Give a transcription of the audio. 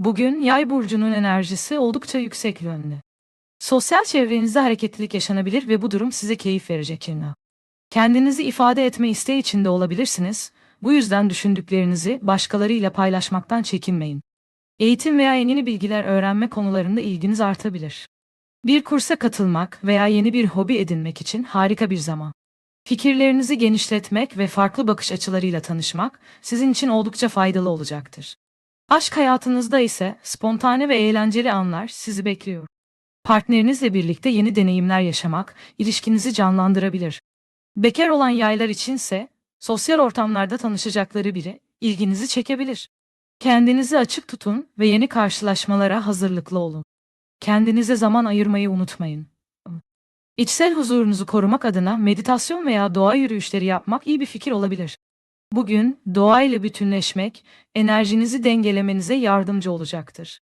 Bugün yay burcunun enerjisi oldukça yüksek yönlü. Sosyal çevrenizde hareketlilik yaşanabilir ve bu durum size keyif verecek Kirna. Kendinizi ifade etme isteği içinde olabilirsiniz. Bu yüzden düşündüklerinizi başkalarıyla paylaşmaktan çekinmeyin. Eğitim veya yeni bilgiler öğrenme konularında ilginiz artabilir. Bir kursa katılmak veya yeni bir hobi edinmek için harika bir zaman. Fikirlerinizi genişletmek ve farklı bakış açılarıyla tanışmak sizin için oldukça faydalı olacaktır. Aşk hayatınızda ise spontane ve eğlenceli anlar sizi bekliyor. Partnerinizle birlikte yeni deneyimler yaşamak ilişkinizi canlandırabilir. Bekar olan yaylar içinse sosyal ortamlarda tanışacakları biri ilginizi çekebilir. Kendinizi açık tutun ve yeni karşılaşmalara hazırlıklı olun. Kendinize zaman ayırmayı unutmayın. İçsel huzurunuzu korumak adına meditasyon veya doğa yürüyüşleri yapmak iyi bir fikir olabilir. Bugün doğayla bütünleşmek enerjinizi dengelemenize yardımcı olacaktır.